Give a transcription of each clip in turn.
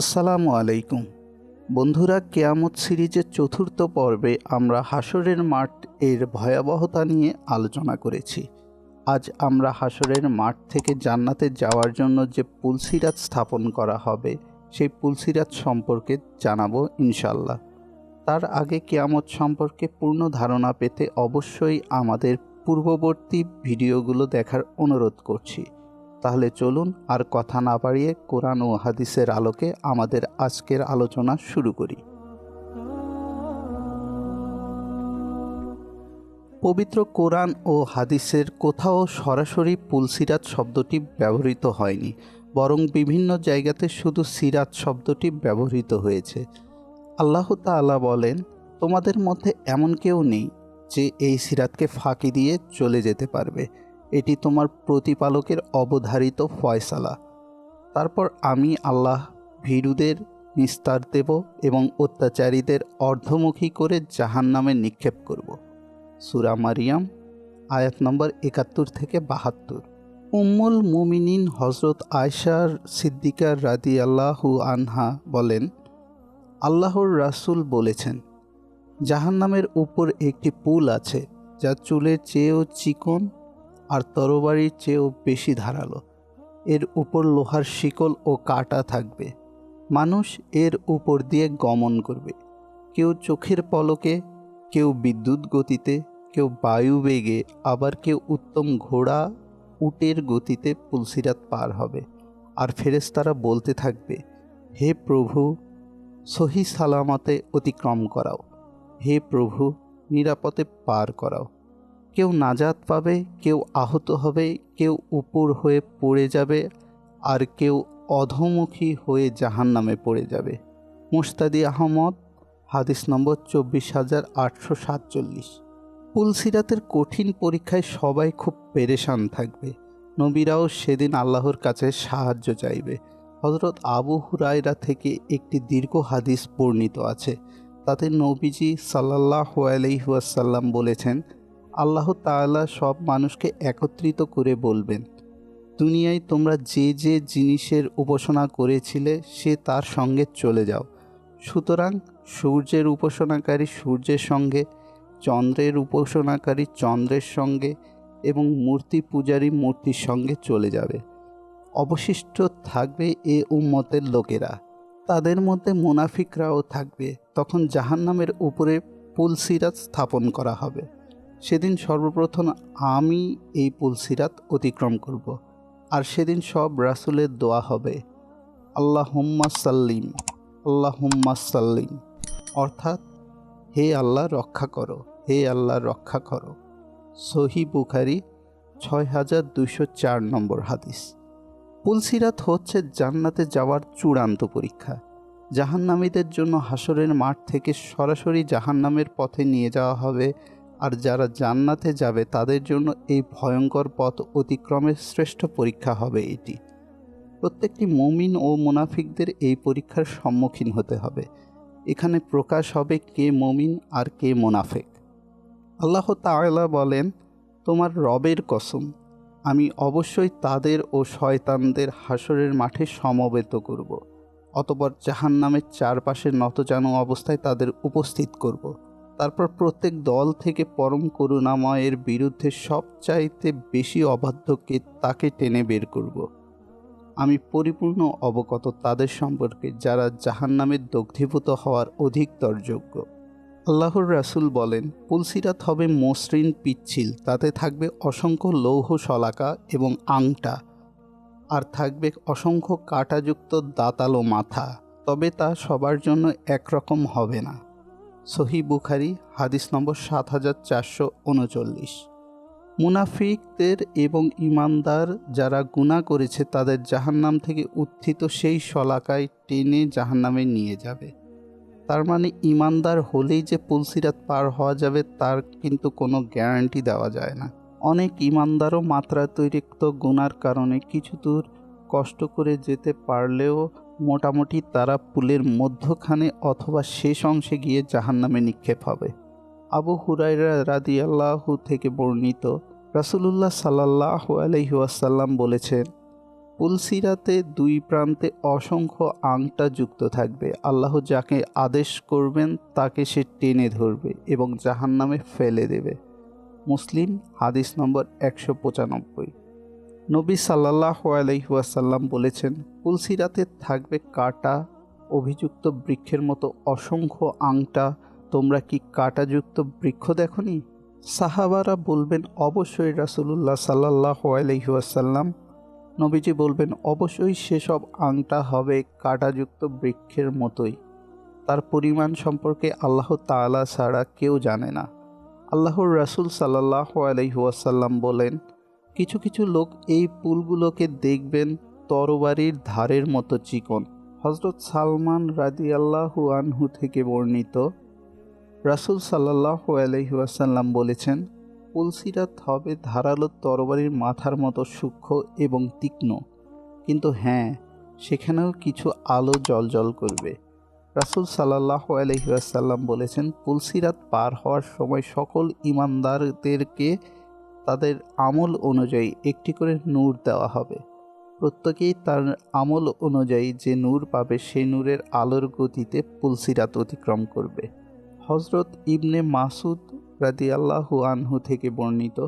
আসসালামু আলাইকুম। বন্ধুরা, কেয়ামত সিরিজের চতুর্থ পর্বে আমরা হাসরের মাঠ এর ভয়াবহতা নিয়ে আলোচনা করেছি। আজ আমরা হাসরের মাঠ থেকে জান্নাতে যাওয়ার জন্য যে পুলসিরাত স্থাপন করা হবে, সেই পুলসিরাত সম্পর্কে জানাব ইনশাল্লাহ তার আগে কেয়ামত সম্পর্কে পূর্ণ ধারণা পেতে অবশ্যই আমাদের পূর্ববর্তী ভিডিওগুলো দেখার অনুরোধ করছি। তাহলে চলুন আর কথা না বাড়িয়ে কোরআন ও হাদিসের আলোকে আমাদের আজকের আলোচনা শুরু করি। পবিত্র কোরআন ও হাদিসের কোথাও সরাসরি পুলসিরাত শব্দটি ব্যবহৃত হয়নি, বরং বিভিন্ন জায়গাতে শুধু সিরাত শব্দটি ব্যবহৃত হয়েছে। আল্লাহ তাআলা বলেন, তোমাদের মধ্যে এমন কেউ নেই যে এই সিরাতকে ফাঁকি দিয়ে চলে যেতে পারবে। এটি তোমার প্রতিপালকের অবধারিত ফয়সালা। তারপর আমি আল্লাহ ভীরুদের নিস্তার দেব এবং অত্যাচারীদের অর্ধমুখী করে জাহান নামে নিক্ষেপ করব। সুরা মারিয়াম, আয়াত নম্বর একাত্তর থেকে বাহাত্তর। উম্মুল মুমিনিন হজরত আয়সার সিদ্দিকার রাদি আল্লাহু আনহা বলেন, আল্লাহর রাসূল বলেছেন, জাহান্নামের উপর একটি পুল আছে, যা চুলের চেয়েও চিকন আর তরবারির চেয়েও বেশি ধারালো। এর উপর লোহার শিকল ও কাটা থাকবে। মানুষ এর উপর দিয়ে গমন করবে। কেউ চোখের পলকে, কেউ বিদ্যুৎ গতিতে, কেউ বায়ু বেগে, আবার কেউ উত্তম ঘোড়া, উটের গতিতে পুলসিরাত পার হবে। আর ফেরেশতারা বলতে থাকবে, হে প্রভু, সহি সালামতে অতিক্রম করাও। হে প্রভু, নিরাপদে পার করাও। কেউ নাজাত পাবে, কেউ আহত হবে, কেউ উপর হয়ে পড়ে যাবে, আর কেউ অধমুখী হয়ে জাহান নামে পড়ে যাবে। মুস্তাদি আহমদ, হাদিস নম্বর চব্বিশ হাজার আটশো সাতচল্লিশ। পুলসিরাতের কঠিন পরীক্ষায় সবাই খুব পেরেশান থাকবে। নবীরাও সেদিন আল্লাহর কাছে সাহায্য চাইবে। হজরত আবু হুরায়রা থেকে একটি দীর্ঘ হাদিস বর্ণিত আছে। তাতে নবীজি সাল্লাহ আলহিহাসাল্লাম বলেছেন আল্লাহ তাআলা সব মানুষকে একত্রিত করে বলবেন, দুনিয়ায় তোমরা যে যে জিনিসের উপাসনা করেছিলে, সে তার সঙ্গে চলে যাও। সুতরাং সূর্যের উপাসনাকারী সূর্যের সঙ্গে, চন্দ্রের উপাসনাকারী চন্দ্রের সঙ্গে এবং মূর্তি পূজারী মূর্তির সঙ্গে চলে যাবে। অবশিষ্ট থাকবে এ উম্মতের লোকেরা। তাদের মধ্যে মুনাফিকরাও থাকবে। তখন জাহান্নামের উপরে পুলসিরাত স্থাপন করা হবে। সেদিন সর্বপ্রথম আমি এই পুলসিরাত অতিক্রম করব। আর সেদিন সব রাসুলের দোয়া হবে। আল্লাহ হুম্মা সাল্লিম আল্লাহ হুম্মা সাল্লিম। অর্থাৎ, হে আল্লাহ রক্ষা করো, হে আল্লাহ রক্ষা করো। সহি বুখারি ছয় হাজার দুইশো চার নম্বর হাদিস। পুলসিরাত হচ্ছে জান্নাতে যাওয়ার চূড়ান্ত পরীক্ষা। জাহান্নামীদের জন্য হাসরের মাঠ থেকে সরাসরি জাহান্নামের পথে নিয়ে যাওয়া হবে আর যারা জান্নাতে যাবে, তাদের জন্য এই ভয়ঙ্কর পথ অতিক্রমের শ্রেষ্ঠ পরীক্ষা হবে এটি। প্রত্যেকটি মমিন ও মুনাফিকদের এই পরীক্ষার সম্মুখীন হতে হবে। এখানে প্রকাশ হবে কে মমিন আর কে মুনাফেক। আল্লাহ তাআলা বলেন, তোমার রবের কসম, আমি অবশ্যই তাদের ও শয়তানদের হাসরের মাঠে সমবেত করব, অতপর জাহান নামের চারপাশে নতজানু অবস্থায় তাদের উপস্থিত করব। তারপর প্রত্যেক দল থেকে পরম করুণাময়ের বিরুদ্ধে সবচাইতে বেশি অবাধ্যকে তাকে টেনে বের করব। আমি পরিপূর্ণ অবগত তাদের সম্পর্কে যারা জাহান্নামের দগ্ধীভূত হওয়ার অধিকতর যোগ্য। আল্লাহর রাসুল বলেন, পুলসিরাত হবে মসৃণ পিচ্ছিল, তাতে থাকবে অসংখ্য লৌহ শলাকা এবং আংটা, আর থাকবে অসংখ্য কাঁটাযুক্ত দাঁতালো মাথা, তবে তা সবার জন্য একরকম হবে না। সহি বুখারি, হাদিস নম্বর সাত হাজার চারশো উনচল্লিশ। মুনাফিকদের এবং ইমানদার যারা গুণা করেছে, তাদের জাহান্নাম থেকে উত্থিত সেই শলাকায় টেনে জাহান্নামে নিয়ে যাবে। তার মানে ইমানদার হলেই যে পুলসিরাত পার হওয়া যাবে, তার কিন্তু কোনো গ্যারান্টি দেওয়া যায় না। অনেক ইমানদারও মাত্রাতিরিক্ত গুণার কারণে কিছু দূর কষ্ট করে যেতে পারলেও মোটামুটি তারা পুলের মধ্যখানে অথবা শেষ অংশে গিয়ে জাহান্নামে নিক্ষেপ হবে। আবু হুরাইরা রাদি আল্লাহু থেকে বর্ণিত রাসুলুল্লাহ সাল্লাহ আলহিউসাল্লাম বলেছেন পুলসিরাতে দুই প্রান্তে অসংখ্য আংটা যুক্ত থাকবে। আল্লাহ যাকে আদেশ করবেন, তাকে সে টেনে ধরবে এবং জাহান্নামে ফেলে দেবে। মুসলিম, হাদিস নম্বর একশো পঁচানব্বই। নবী সাল্লাহ আলহিহাসাল্লাম বলেছেন পুলসিরাতে থাকবে কাটা, অভিযুক্ত বৃক্ষের মতো অসংখ্য আংটা। তোমরা কি কাটাযুক্ত বৃক্ষ দেখনি? সাহাবারা বলবেন, অবশ্যই রাসুলুল্লাহ সাল্লাহ আলহিহাসাল্লাম নবীজি বলবেন, অবশ্যই সেসব আংটা হবে কাটাযুক্ত বৃক্ষের মতোই। তার পরিমাণ সম্পর্কে আল্লাহ তাআলা ছাড়া কেউ জানে না। আল্লাহর রাসূল সাল্লাহ আলহিহাসাল্লাম বলেন, কিছু কিছু লোক এই পুলগুলোকে দেখবেন তরবারির ধারের মতো চিকন। হজরত সালমান রাদিয়াল্লাহু আনহু থেকে বর্ণিত, রাসূল সাল্লাহ আলহিহাসাল্লাম বলেছেন পুলসিরাত হবে ধারালো তরবারির মাথার মতো সূক্ষ্ম এবং তীক্ষ্ণ। কিন্তু হ্যাঁ সেখানেও কিছু আলো জলজল করবে। রাসুল সাল্লাহ আলহিহাসাল্লাম বলেছেন পুলসিরাত পার হওয়ার সময় সকল ইমানদারদেরকে তাদের আমল অনুযায়ী একটি করে নূর দেওয়া হবে। প্রত্যেকেই তার আমল অনুযায়ী যে নূর পাবে সেই নূরের আলোর গতিতে পুলসিরাত অতিক্রম করবে। হজরত ইবনে মাসুদ রাদি আল্লাহু আনহু থেকে বর্ণিত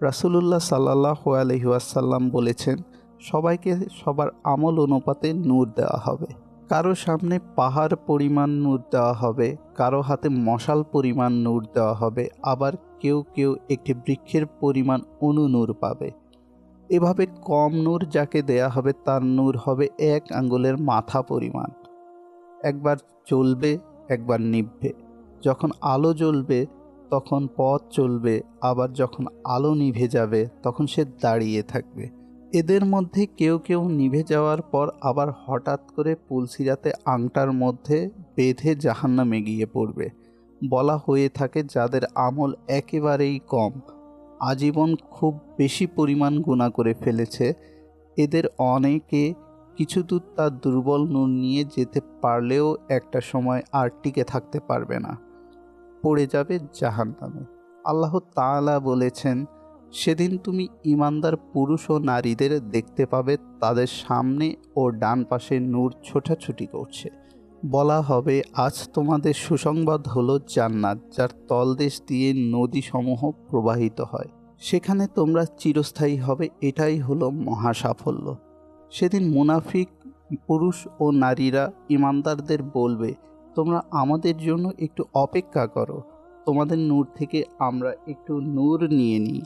রাসুলুল্লাহ সাল্লাহ আলহিউসাল্লাম বলেছেন, সবাইকে সবার আমল অনুপাতে নূর দেওয়া হবে। কারও সামনে পাহাড় পরিমাণ নূর দেওয়া হবে, কারও হাতে মশাল পরিমাণ নূর দেওয়া হবে, আবার কেউ কেউ একটি বৃক্ষের পরিমাণ অনুনূর পাবে। এভাবে কম নূর যাকে দেয়া হবে, তার নূর হবে এক আঙ্গুলের মাথা পরিমাণ। একবার চলবে, একবার নিভবে। যখন আলো জ্বলবে, তখন পথ চলবে। আবার যখন আলো নিভে যাবে, তখন সে দাঁড়িয়ে থাকবে। এদের মধ্যে কেউ কেউ নিভে যাওয়ার পর আবার হঠাৎ করে পুলসিরাতে আংটার মধ্যে বেঁধে জাহান্নামে গিয়ে পড়বে। বলা হয়ে থাকে, যাদের আমল একেবারেই কম। আজীবন খুব বেশি পরিমাণ গুণা করে ফেলেছে। এদের অনেকে কিছু দূর তার দুর্বল নূর নিয়ে যেতে পারলেও একটা সময় আর টিকে থাকতে পারবে না। পড়ে যাবে জাহান নামে আল্লাহ তাআলা বলেছেন, সেদিন তুমি ইমানদার পুরুষ ও নারীদের দেখতে পাবে, তাদের সামনে ও ডান পাশে নূর ছোটাছুটি করছে। বলা হবে, আজ তোমাদের সুসংবাদ হলো জান্নাত, যার তলদেশ দিয়ে নদীসমূহ প্রবাহিত হয়। সেখানে তোমরা চিরস্থায়ী হবে, এটাই হলো মহা সাফল্য সেদিন মুনাফিক, পুরুষ ও নারীরা ইমানদারদের বলবে, তোমরা আমাদের জন্য একটু অপেক্ষা করো, তোমাদের নূর থেকে আমরা একটু নূর নিয়ে নিই।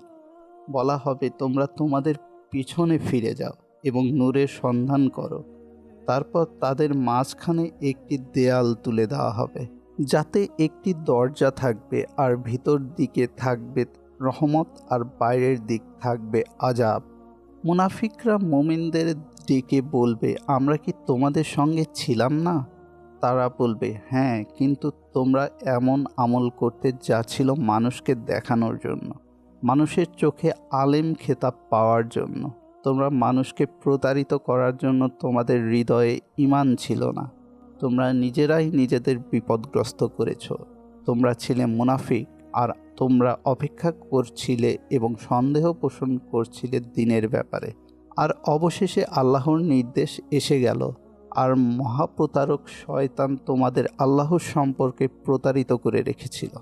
বলা হবে, তোমরা তোমাদের পিছনে ফিরে যাও এবং নূরের সন্ধান করো। তারপর তাদের মাঝখানে একটি দেয়াল তুলে দেওয়া হবে, যাতে একটি দরজা থাকবে আর ভিতর দিকে থাকবে রহমত আর বাইরের দিক থাকবে আজাব। মুনাফিকরা মোমিনদের ডেকে বলবে, আমরা কি তোমাদের সঙ্গে ছিলাম না? তারা বলবে হ্যাঁ কিন্তু তোমরা এমন আমল করতে যা ছিল মানুষকে দেখানোর জন্য, মানুষের চোখে আলেম খেতাব পাওয়ার জন্য। তোমরা মানুষকে প্রতারিত করার জন্য তোমাদের হৃদয়ে ইমান ছিল না। তোমরা নিজেরাই নিজেদের বিপদগ্রস্ত করেছ। তোমরা ছিলে মুনাফিক, আর তোমরা অপেক্ষা করছিলে এবং সন্দেহ পোষণ করছিলে দিনের ব্যাপারে। আর অবশেষে আল্লাহর নির্দেশ এসে গেল। আর মহাপ্রতারক শয়তান তোমাদের আল্লাহর সম্পর্কে প্রতারিত করে রেখেছিল।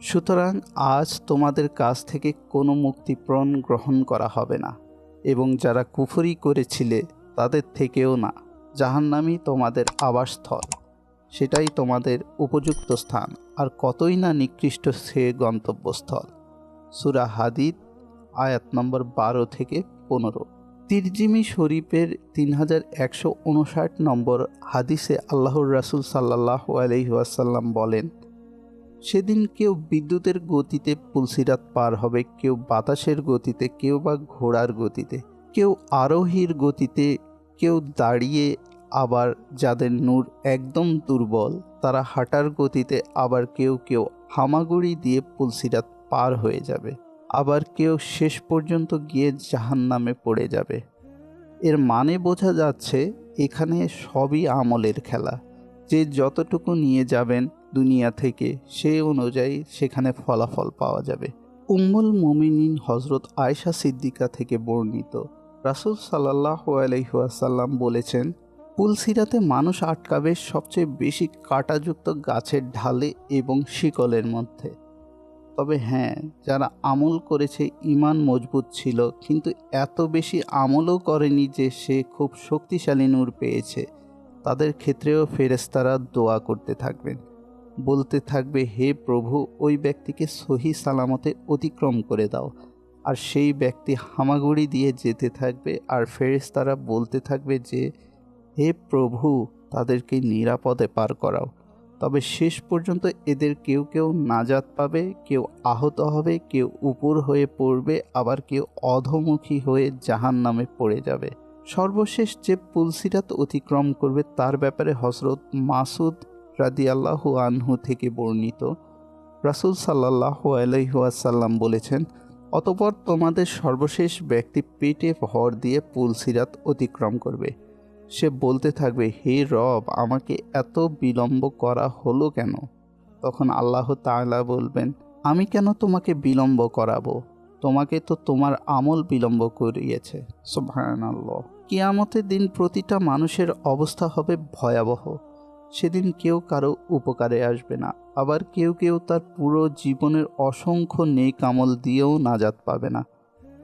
সুতরাং আজ তোমাদের কাছ থেকে কোনো মুক্তিপ্রণ গ্রহণ করা হবে না। এবং যারা কুফরি করেছিলে তাদের থেকেও না, জাহান্নামই তোমাদের আবাসস্থল। সেটাই তোমাদের উপযুক্ত স্থান, আর কতই না নিকৃষ্ট সে গন্তব্যস্থল। সুরা হাদিদ, আয়াত নম্বর বারো থেকে পনেরো। তিরজিমি শরীফের তিন হাজার একশো উনষাট নম্বর হাদিসে আল্লাহর রাসুল সাল্লাহ আলহিহাসাল্লাম বলেন সেদিন কেউ বিদ্যুতের গতিতে পুলসিরাত পার হবে, কেউ বাতাসের গতিতে, কেউ বা ঘোড়ার গতিতে, কেউ আরোহীর গতিতে, কেউ দাঁড়িয়ে আবার যাদের নূর একদম দুর্বল, তারা হাঁটার গতিতে আবার কেউ কেউ হামাগুড়ি দিয়ে পুলসিরাত পার হয়ে যাবে, আবার কেউ শেষ পর্যন্ত গিয়ে জাহান নামে পড়ে যাবে। এর মানে বোঝা যাচ্ছে, এখানে সবই আমলের খেলা। যে যতটুকু নিয়ে যাবেন দুনিয়া থেকে সে অনুযায়ী সেখানে ফলাফল পাওয়া যাবে। উম্মুল মোমিনিন হজরত আয়সা সিদ্দিকা থেকে বর্ণিত। রাসুল সাল্লাহ আলহিহাসাল্লাম বলেছেন পুলসিরাতে মানুষ আটকাবে সবচেয়ে বেশি কাঁটাযুক্ত গাছের ঢালে এবং শিকলের মধ্যে। তবে হ্যাঁ যারা আমল করেছে ইমান মজবুত ছিল, কিন্তু এত বেশি আমলও করেনি যে সে খুব শক্তিশালী নূর পেয়েছে। তাদের ক্ষেত্রেও ফেরেস্তারা দোয়া করতে থাকবেন। বলতে থাকবে, হে প্রভু, ওই ব্যক্তিকে সহি সালামতে অতিক্রম করে দাও। আর সেই ব্যক্তি হামাগুড়ি দিয়ে যেতে থাকবে, আর ফেরেস্তারা বলতে থাকবে যে, হে প্রভু, তাদেরকে নিরাপদে পার করাও। তবে শেষ পর্যন্ত এদের কেউ কেউ নাজাত পাবে, কেউ আহত হবে, কেউ উপর হয়ে পড়বে, আবার কেউ অধমুখী হয়ে জাহান নামে পড়ে যাবে। সর্বশেষ যে পুলসিরাত অতিক্রম করবে তার ব্যাপারে হজরত মাসুদ রাদিয়াল্লাহু আনহু থেকে বর্ণিত, রাসুল সাল্লাহ আলহাসাল্লাম বলেছেন, অতপর তোমাদের সর্বশেষ ব্যক্তি পেটে ভর দিয়ে পুলসিরাত অতিক্রম করবে। সে বলতে থাকবে, হে রব, আমাকে এত বিলম্ব করা হলো কেন তখন আল্লাহ তাআলা বলবেন, আমি কেন তোমাকে বিলম্ব করাবো? তোমাকে তো তোমার আমল বিলম্ব করিয়েছে। সোভায়ন আল্লাহ কিয়ামতের দিন প্রতিটা মানুষের অবস্থা হবে ভয়াবহ। সেদিন কেউ কারও উপকারে আসবে না। আবার কেউ কেউ তার পুরো জীবনের অসংখ্য নেক আমল দিয়েও নাজাত পাবে না।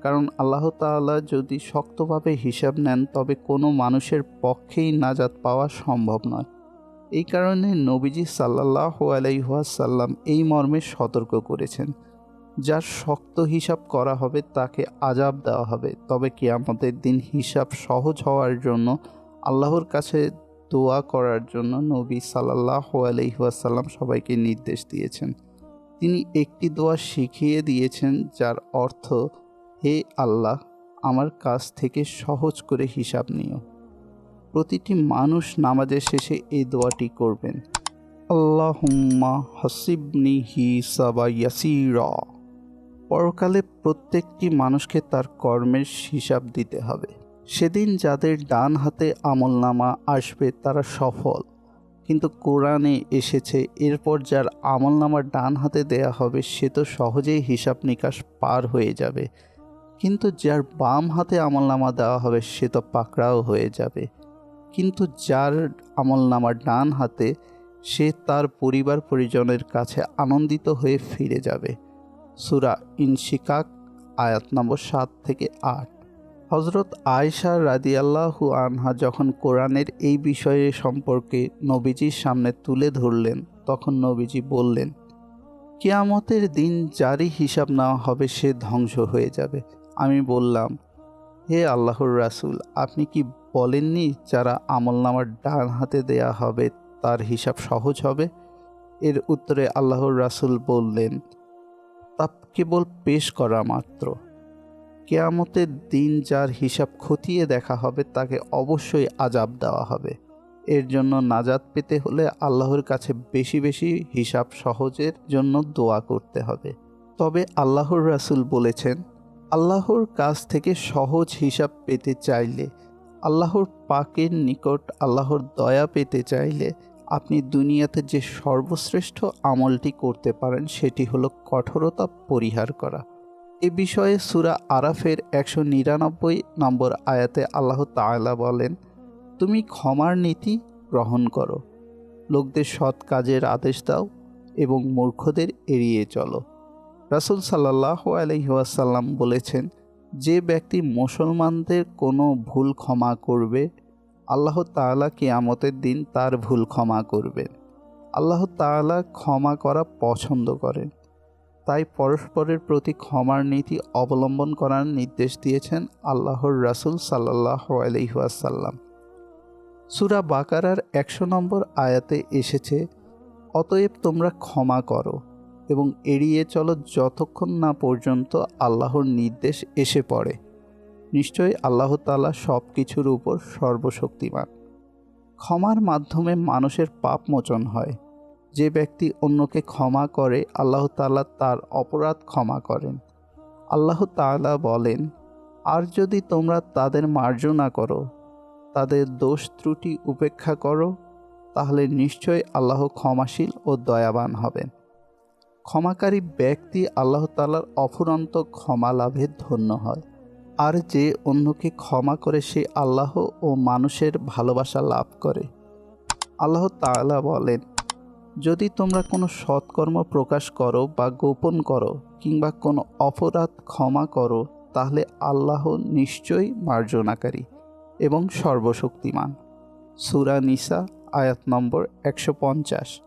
কারণ আল্লাহ তাআলা যদি শক্তভাবে হিসাব নেন, তবে কোনো মানুষের পক্ষেই নাজাত পাওয়া সম্ভব নয়। এই কারণে নবীজি সাল্লাহ আলাইহাসাল্লাম এই মর্মে সতর্ক করেছেন। যার শক্ত হিসাব করা হবে, তাকে আজাব দেওয়া হবে। তবে কেয়ামতের দিন হিসাব সহজ হওয়ার জন্য আল্লাহর কাছে দোয়া করার জন্য নবী সাল্লাহ আলহিহাসাল্লাম সবাইকে নির্দেশ দিয়েছেন। তিনি একটি দোয়া শিখিয়ে দিয়েছেন যার অর্থ, হে আল্লাহ, আমার কাছ থেকে সহজ করে হিসাব নিও। প্রতিটি মানুষ নামাজের শেষে এই দোয়াটি করবেন। আল্লাহুম্মা হাসিবনি হি সাবা ইয়াসিরা। পরকালে প্রত্যেকটি মানুষকে তার কর্মের হিসাব দিতে হবে। সেদিন যাদের ডান হাতে আমলনামা আসবে, তারা সফল। কিন্তু কোরআনে এসেছে, এরপর যার আমলনামা ডান হাতে দেয়া হবে, সে তো সহজেই হিসাব নিকাশ পার হয়ে যাবে। কিন্তু যার বাম হাতে আমলনামা দেওয়া হবে, সে তো পাকড়াও হয়ে যাবে। কিন্তু যার আমলনামা ডান হাতে, সে তার পরিবার পরিজনের কাছে আনন্দিত হয়ে ফিরে যাবে। সুরা ইনশিকাক, আয়াত নম্বর সাত থেকে আট। হজরত আয়সা রাদিয়াল্লাহু আনহা যখন কোরআনের এই বিষয়ে সম্পর্কে নবীজির সামনে তুলে ধরলেন, তখন নবীজি বললেন, কেয়ামতের দিন যারই হিসাব নেওয়া হবে সে ধ্বংস হয়ে যাবে। আমি বললাম, হে আল্লাহর রাসুল, আপনি কি বলেননি যারা আমল নামার ডান হাতে দেয়া হবে তার হিসাব সহজ হবে? এর উত্তরে আল্লাহর রাসুল বললেন, তা কেবল পেশ করা মাত্র। কেয়ামতের দিন যার হিসাব খতিয়ে দেখা হবে, তাকে অবশ্যই আজাব দেওয়া হবে। এর জন্য নাজাত পেতে হলে আল্লাহর কাছে বেশি বেশি হিসাব সহজের জন্য দোয়া করতে হবে। তবে আল্লাহর রাসুল বলেছেন, আল্লাহর কাছ থেকে সহজ হিসাব পেতে চাইলে, আল্লাহর পাকের নিকট আল্লাহর দয়া পেতে চাইলে আপনি দুনিয়াতে যে সর্বশ্রেষ্ঠ আমলটি করতে পারেন, সেটি হলো কঠোরতা পরিহার করা। এ বিষয়ে সুরা আরাফের একশো নিরানব্বই নম্বর আয়াতে আল্লাহ তাআলা বলেন, তুমি ক্ষমার নীতি গ্রহণ করো। লোকদের সৎ কাজের আদেশ দাও এবং মূর্খদের এড়িয়ে চলো। রাসুল সাল্লাহ আলহিহাসাল্লাম বলেছেন, যে ব্যক্তি মুসলমানদের কোনো ভুল ক্ষমা করবে, আল্লাহ তাআলা কিয়ামতের দিন তার ভুল ক্ষমা করবেন। আল্লাহ তাআলা ক্ষমা করা পছন্দ করেন। তাই পরস্পরের প্রতি ক্ষমার নীতি অবলম্বন করার নির্দেশ দিয়েছেন আল্লাহর রাসুল সাল্লাহ আলহিহাসাল্লাম সুরা বাকারার একশো নম্বর আয়াতে এসেছে, অতএব তোমরা ক্ষমা করো এবং এড়িয়ে চলো যতক্ষণ না পর্যন্ত আল্লাহর নির্দেশ এসে পড়ে। নিশ্চয়ই আল্লাহ তালা সব কিছুর উপর সর্বশক্তিমান। ক্ষমার মাধ্যমে মানুষের পাপ মোচন হয়। যে ব্যক্তি অন্যকে ক্ষমা করে, আল্লাহ তালা তার অপরাধ ক্ষমা করেন। আল্লাহ তালা বলেন, আর যদি তোমরা তাদের মার্জনা করো, তাদের দোষ ত্রুটি উপেক্ষা করো, তাহলে নিশ্চয় আল্লাহ ক্ষমাশীল ও দয়াবান হবেন। ক্ষমাকারী ব্যক্তি আল্লাহ তালার অফুরন্ত ক্ষমা লাভে ধন্য হয়। আর যে অন্যকে ক্ষমা করে, সে আল্লাহ ও মানুষের ভালোবাসা লাভ করে। আল্লাহ তাআলা বলেন যদি তোমরা কোনো সৎকর্ম প্রকাশ করো বা গোপন করো কিংবা কোনো অপরাধ ক্ষমা করো, তাহলে আল্লাহ নিশ্চয়ই মার্জনাকারী এবং সর্বশক্তিমান। সুরা নিসা, আয়াত নম্বর একশো পঞ্চাশ।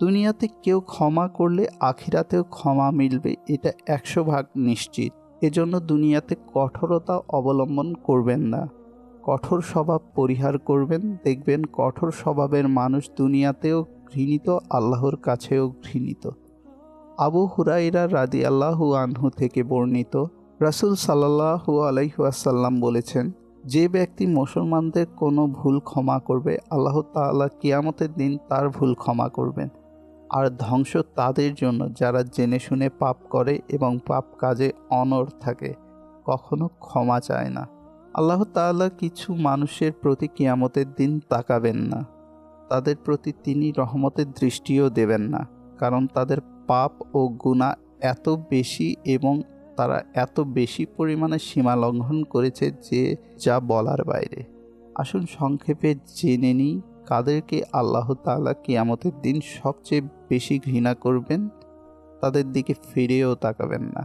দুনিয়াতে কেউ ক্ষমা করলে আখিরাতেও ক্ষমা মিলবে, এটা একশো ভাগ নিশ্চিত। এজন্য দুনিয়াতে কঠোরতা অবলম্বন করবেন না। কঠোর স্বভাব পরিহার করবেন, দেখবেন কঠোর স্বভাবের মানুষ দুনিয়াতেও ঘৃণিত, আল্লাহর কাছেও ঘৃণিত। আবু হুরাইরা রাদি আল্লাহু আনহু থেকে বর্ণিত, রাসুল সাল্লাহু আলাইহাসাল্লাম বলেছেন, যে ব্যক্তি মুসলমানদের কোনো ভুল ক্ষমা করবে, আল্লাহ তাআলা কিয়ামতের দিন তার ভুল ক্ষমা করবেন। আর ধ্বংস তাদের জন্য যারা জেনে শুনে পাপ করে এবং পাপ কাজে অনর থাকে, কখনো ক্ষমা চায় না। আল্লাহ তাআলা কিছু মানুষের প্রতি কিয়ামতের দিন তাকাবেন না। তাদের প্রতি তিনি রহমতের দৃষ্টিও দেবেন না, কারণ তাদের পাপ ও গুণা এত বেশি এবং তারা এত বেশি পরিমাণে সীমা লঙ্ঘন করেছে যে যা বলার বাইরে। আসুন সংক্ষেপে জেনে নিই, কাদেরকে আল্লাহ তাআলা কিয়ামতের দিন সবচেয়ে বেশি ঘৃণা করবেন? তাদের দিকে ফিরেও তাকাবেন না।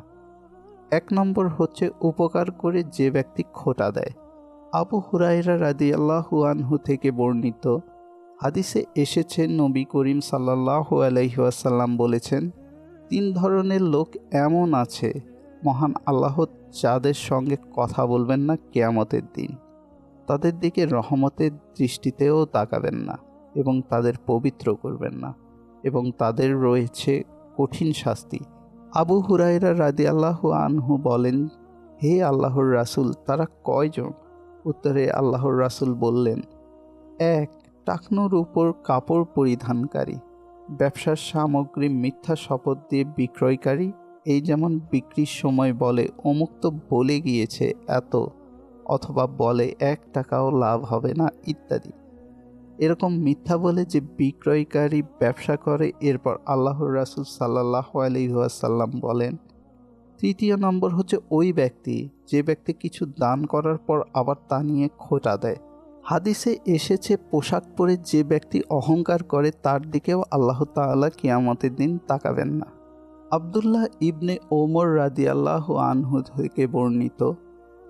এক নম্বর হচ্ছে উপকার করে যে ব্যক্তি খোটা দেয়। আবু হুরাইরা রাদি আল্লাহু আনহু থেকে বর্ণিত হাদিসে এসেছে নবী করিম সাল্লাহ আলহিহাসাল্লাম বলেছেন, তিন ধরনের লোক এমন আছে, মহান আল্লাহ যাদের সঙ্গে কথা বলবেন না কেয়ামতের দিন। তাদের দিকে রহমতের দৃষ্টিতেও তাকাবেন না এবং তাদের পবিত্র করবেন না এবং তাদের রয়েছে কঠিন শাস্তি। আবু হুরাইরা রাদি আল্লাহ আনহু বলেন, হে আল্লাহর রাসুল, তারা কয়জন? উত্তরে আল্লাহর রাসুল বললেন, এক টাকনুর উপর কাপড় পরিধানকারী। ব্যবসার সামগ্রী মিথ্যা শপথ দিয়ে বিক্রয়কারী, এই যেমন বিক্রির সময় বলে, অমুক তো বলে গিয়েছে এত, অথবা বলে এক টাকাও লাভ হবে না, ইত্যাদি। এরকম মিথ্যা বলে যে বিক্রয়কারী ব্যবসা করে, এরপর আল্লাহর রাসুল সাল্লাহ আলহিহাসাল্লাম বলেন, তৃতীয় নম্বর হচ্ছে ওই ব্যক্তি, যে ব্যক্তি কিছু দান করার পর আবার তা নিয়ে খোটা দেয়। হাদিসে এসেছে, পোশাক পরে যে ব্যক্তি অহংকার করে তার দিকেও আল্লাহ তাআলা কিয়ামতের দিন তাকাবেন না। আবদুল্লাহ ইবনে ওমর রাদি আল্লাহ আনহু থেকে বর্ণিত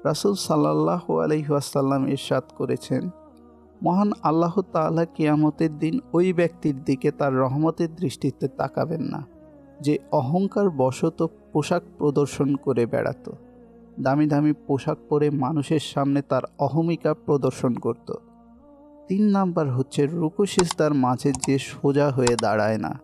রাসুল সাল্লাহ আলহিহাসাল্লাম ইরশাদ করেছেন, মহান আল্লাহ তাআলা কিয়ামতের দিন ওই ব্যক্তির দিকে তার রহমতের দৃষ্টিতে তাকাবেন না, যে অহংকার বশত পোশাক প্রদর্শন করে বেড়াতো। দামি দামি পোশাক পরে মানুষের সামনে তার অহমিকা প্রদর্শন করত। তিন নাম্বার হচ্ছে রুকুশিস্তার মাঝে যে সোজা হয়ে দাঁড়ায় না।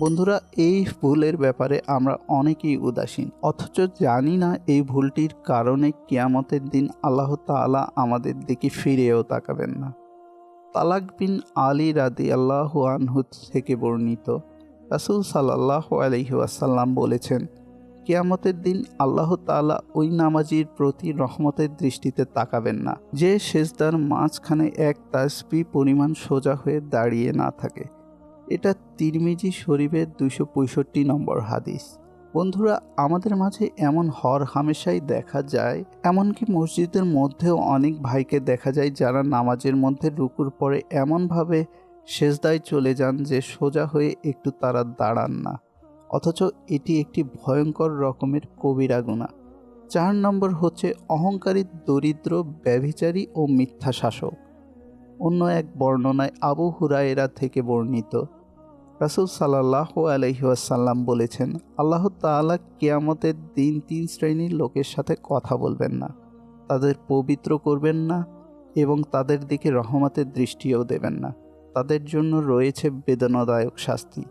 বন্ধুরা, এই ভুলের ব্যাপারে আমরা অনেকেই উদাসীন, অথচ জানি না এই ভুলটির কারণে কিয়ামতের দিন আল্লাহ তাআলা আমাদের দিকে ফিরেও তাকাবেন না। তালাক বিন আলী রাদি আল্লাহ আনহু থেকে বর্ণিত, রাসুল সাল্লাহ আলহিউসাল্লাম বলেছেন কেয়ামতের দিন আল্লাহ তালা ওই নামাজির প্রতি রহমতের দৃষ্টিতে তাকাবেন না। যে শেষদার মাঝখানে এক তাসবি পরিমাণ সোজা হয়ে দাঁড়িয়ে না থাকে। এটা তিরমিজি শরীফের দুশো পঁয়ষট্টি নম্বর হাদিস। বন্ধুরা, আমাদের মাঝে এমন হর হামেশাই দেখা যায়, এমনকি মসজিদের মধ্যেও অনেক ভাইকে দেখা যায় যারা নামাজের মধ্যে রুকুর পরে এমনভাবে সেজদায় চলে যান যে সোজা হয়ে একটু তারা দাঁড়ান না। অথচ এটি একটি ভয়ঙ্কর রকমের কবিরা গুণা। চার নম্বর হচ্ছে অহংকারী, দরিদ্র, ব্যভিচারী ও মিথ্যা শাসক। অন্য এক বর্ণনায় আবু হুরায়রা থেকে বর্ণিত, রাসুল সাল্লাহ আলহিহাসাল্লাম বলেছেন, আল্লাহ তাআলা কেয়ামতের দিন তিন শ্রেণির লোকের সাথে কথা বলবেন না, তাদের পবিত্র করবেন না এবং তাদের দিকে রহমতের দৃষ্টিও দেবেন না। তাদের জন্য রয়েছে বেদনাদায়ক শাস্তি।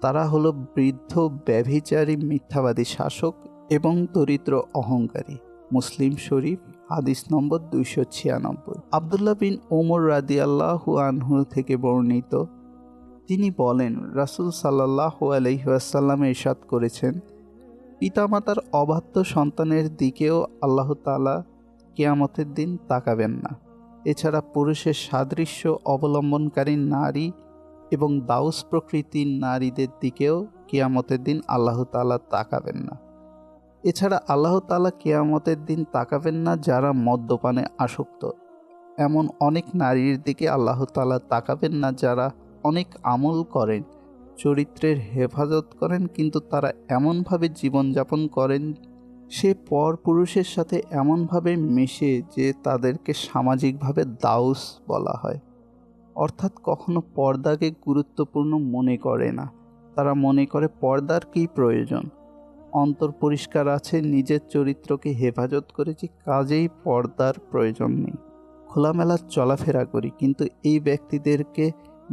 তারা হলো বৃদ্ধ, ব্যভিচারী, মিথ্যাবাদী শাসক এবং দরিদ্র অহংকারী। মুসলিম শরীফ, হাদিস নম্বর দুইশো ছিয়ানব্বই। আবদুল্লাহ বিন ওমর রাদি আল্লাহু আনহু থেকে বর্ণিত, তিনি বলেন, রাসুল সাল্লাহ আলহিহাসাল্লাম এরশাদ করেছেন, পিতামাতার অবাধ্য সন্তানের দিকেও আল্লাহ তালা কেয়ামতের দিন তাকাবেন না। এছাড়া পুরুষের সাদৃশ্য অবলম্বনকারী নারী এবং দাউস প্রকৃতির নারীদের দিকেও কিয়ামতের দিন আল্লাহ তালা তাকাবেন না। এছাড়া আল্লাহ তালা কেয়ামতের দিন তাকাবেন না যারা মদ্যপানে আসক্ত। এমন অনেক নারীর দিকে আল্লাহ তালা তাকাবেন না যারা অনেক আমল করেন, চরিত্রের হেফাজত করেন, কিন্তু তারা এমনভাবে জীবনযাপন করেন, সে পর পুরুষের সাথে এমনভাবে মিশে যে তাদেরকে সামাজিকভাবে দাউস বলা হয়। অর্থাৎ কখনো পর্দাকে গুরুত্বপূর্ণ মনে করে না। তারা মনে করে পর্দার কী প্রয়োজন? অন্তর পরিষ্কার আছে, নিজের চরিত্রকে হেফাজত করেছি কাজেই পর্দার প্রয়োজন নেই। খোলামেলা চলাফেরা করি, কিন্তু এই ব্যক্তিদেরকে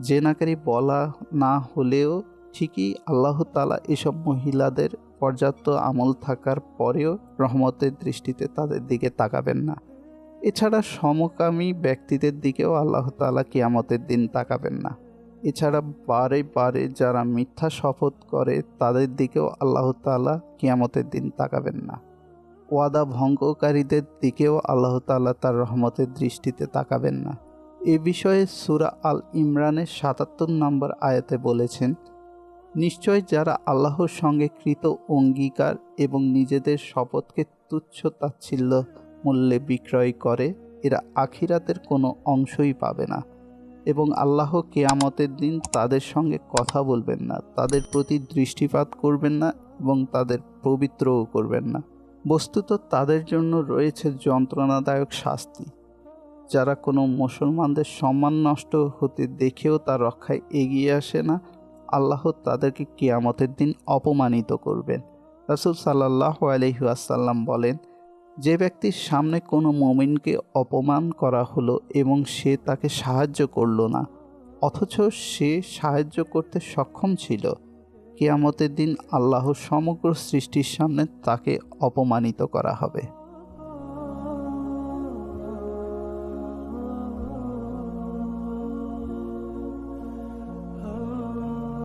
জেনাকারী বলা না হলেও ঠিকই আল্লাহ তালা এসব মহিলাদের পর্যাপ্ত আমল থাকার পরেও রহমতের দৃষ্টিতে তাদের দিকে তাকাবেন না। এছাড়া সমকামী ব্যক্তিদের দিকেও আল্লাহ তালা কিয়ামতের দিন তাকাবেন না। এছাড়া বারে বারে যারা মিথ্যা শপথ করে, তাদের দিকেও আল্লাহ তালা কিয়ামতের দিন তাকাবেন না। ওয়াদা ভঙ্গকারীদের দিকেও আল্লাহ তালা তার রহমতের দৃষ্টিতে তাকাবেন না। এ বিষয়ে সুরা আল ইমরানের সাতাত্তর নম্বর আয়াতে বলেছেন, নিশ্চয় যারা আল্লাহর সঙ্গে কৃত অঙ্গীকার এবং নিজেদের শপথকে তুচ্ছ তাচ্ছিল্য মূল্যে বিক্রয় করে, এরা আখিরাতের কোনো অংশই পাবে না। এবং আল্লাহ কেয়ামতের দিন তাদের সঙ্গে কথা বলবেন না, তাদের প্রতি দৃষ্টিপাত করবেন না এবং তাদের পবিত্রও করবেন না। বস্তুত তাদের জন্য রয়েছে যন্ত্রণাদায়ক শাস্তি। যারা কোনো মুসলমানদের সম্মান নষ্ট হতে দেখেও তার রক্ষায় এগিয়ে আসে না, আল্লাহ তাদেরকে কেয়ামতের দিন অপমানিত করবেন। রাসুল সাল্লাহ আলহিউসাল্লাম বলেন যে ব্যক্তির সামনে কোনো মমিনকে অপমান করা হলো এবং সে তাকে সাহায্য করল না, অথচ সে সাহায্য করতে সক্ষম ছিল, কেয়ামতের দিন আল্লাহ সমগ্র সৃষ্টির সামনে তাকে অপমানিত করা হবে।